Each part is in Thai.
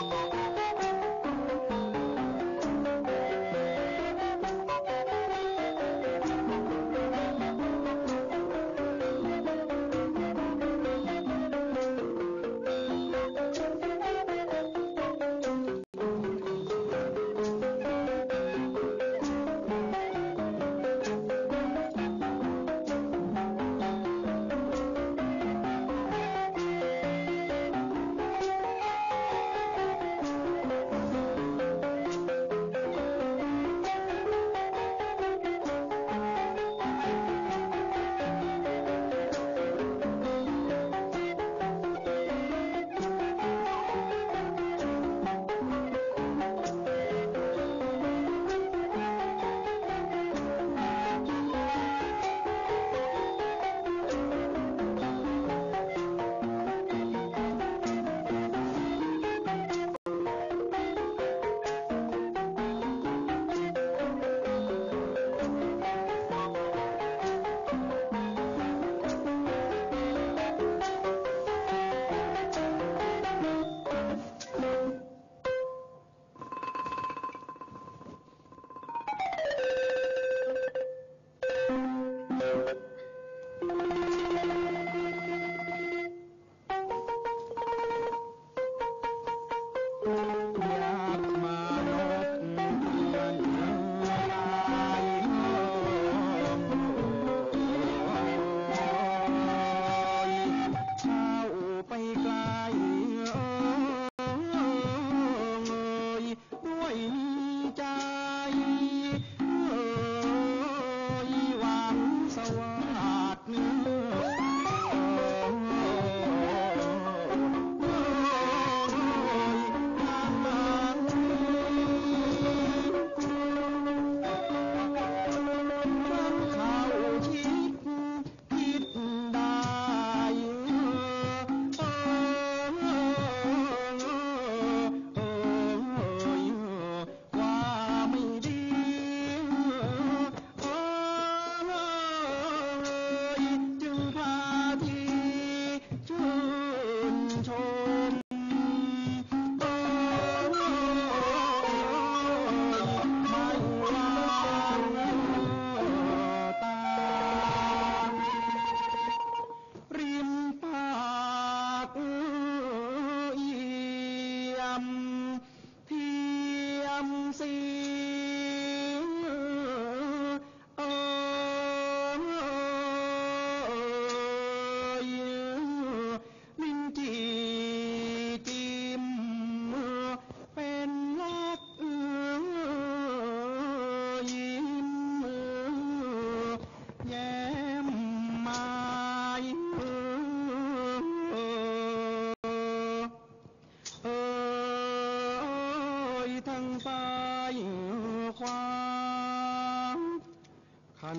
you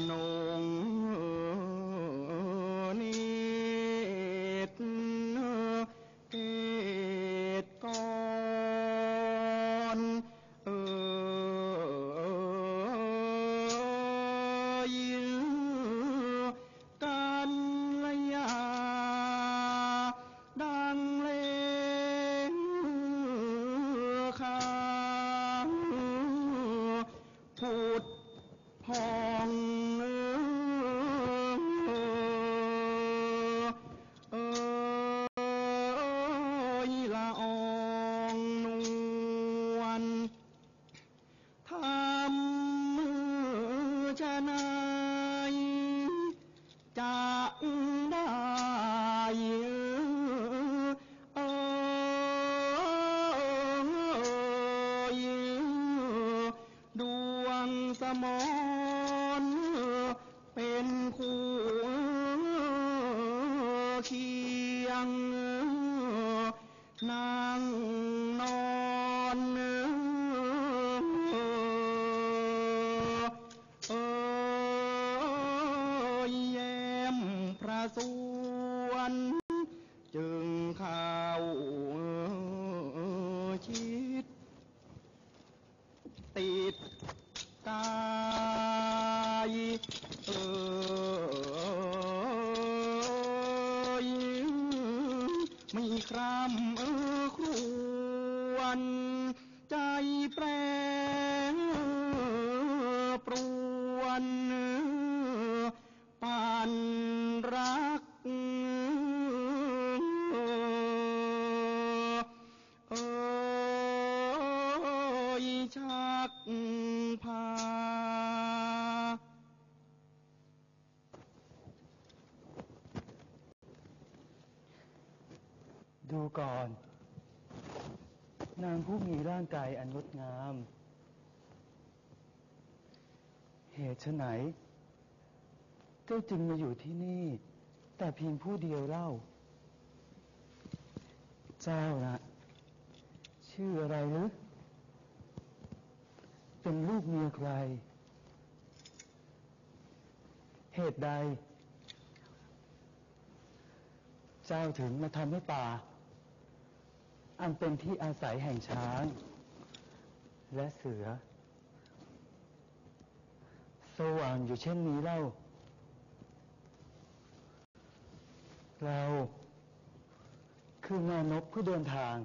นงนิดเกตกรเออยินกันละยาดังเลงคางพูดพอง ดูก่อน นางผู้มีร่างกายอันงดงาม เหตุไฉนเจ้าจึงมาอยู่ที่นี่ แต่เพียงผู้เดียวเล่า เจ้านะชื่ออะไรหรือเป็นลูกเมียใคร เหตุใด เจ้าถึงมาทำให้ป่า อันเป็นที่อาศัยแห่งช้าง และเสือ สว่างอยู่เช่นนี้เล่า เราคือแม่นกผู้เดินทาง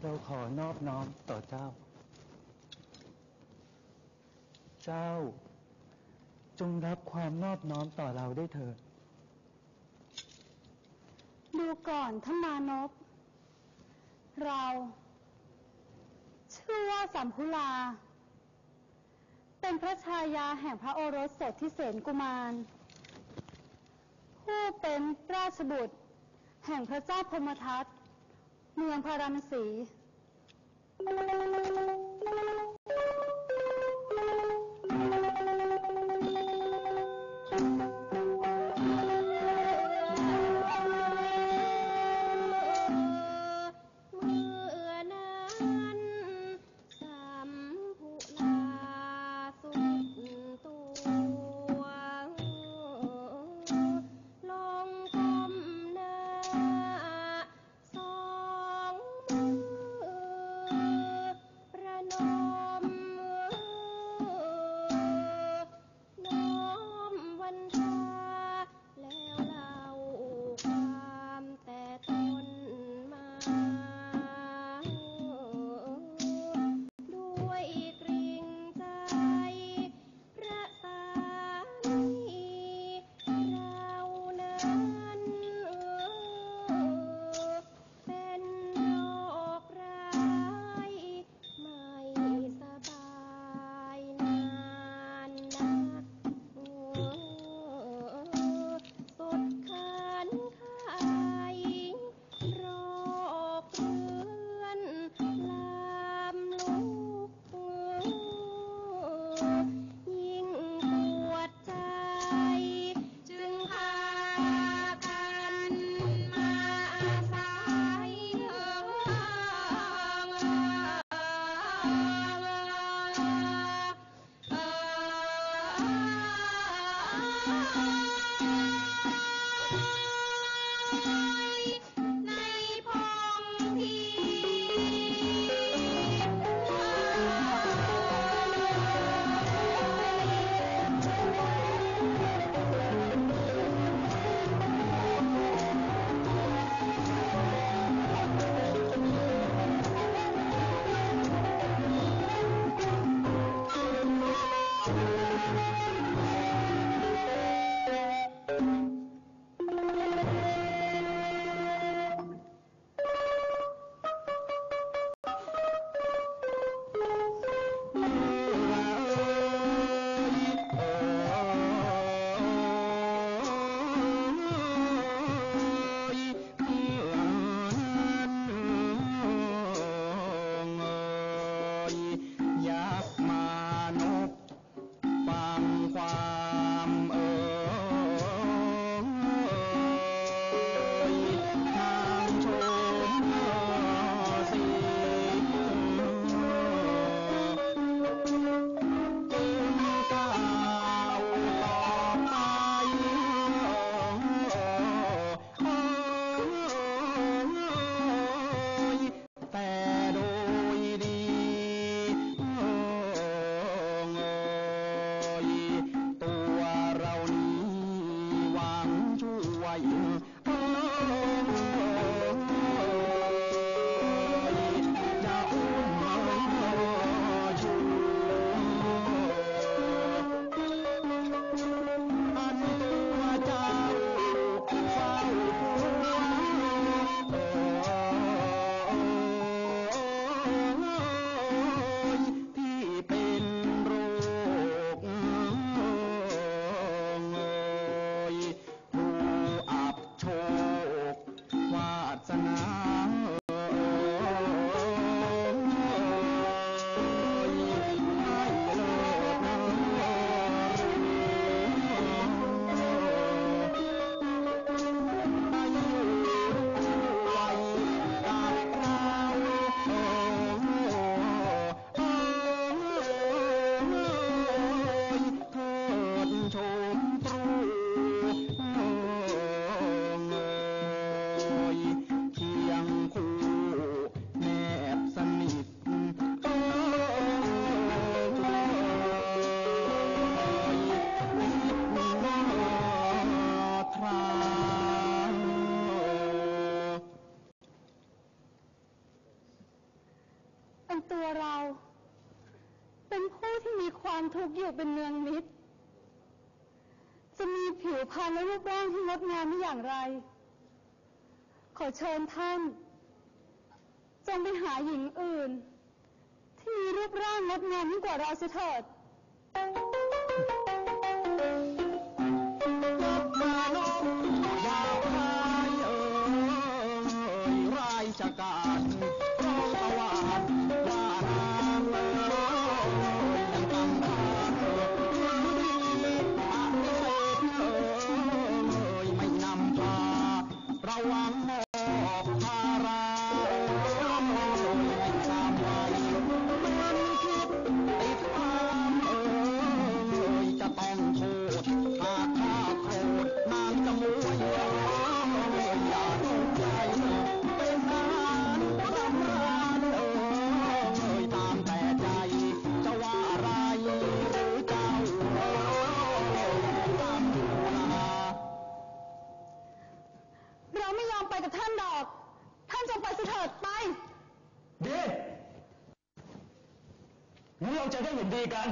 เราขอนอบน้อมต่อเจ้า เจ้า จงรับความนอบน้อมต่อเราได้เถิด ดูก่อนท่านมานพ เราเชื่อว่าสัมพุลา เป็นพระชายาแห่งพระโอรสสดที่เสนกุมาร ผู้เป็นราชบุตร แห่งพระเจ้าพมทัตเมืองพาราณสี ตัวเรา เป็นผู้ที่มีความทุกข์อยู่เป็นเนืองนิด จะมีผิวพรรณและรูปร่างที่งดงามได้อย่างไร ขอเชิญท่าน จงไปหาหญิงอื่น ที่มีรูปร่างงดงามยิ่งกว่าเราเสียเถิด ดีงั้นเราจะได้เห็นดีกัน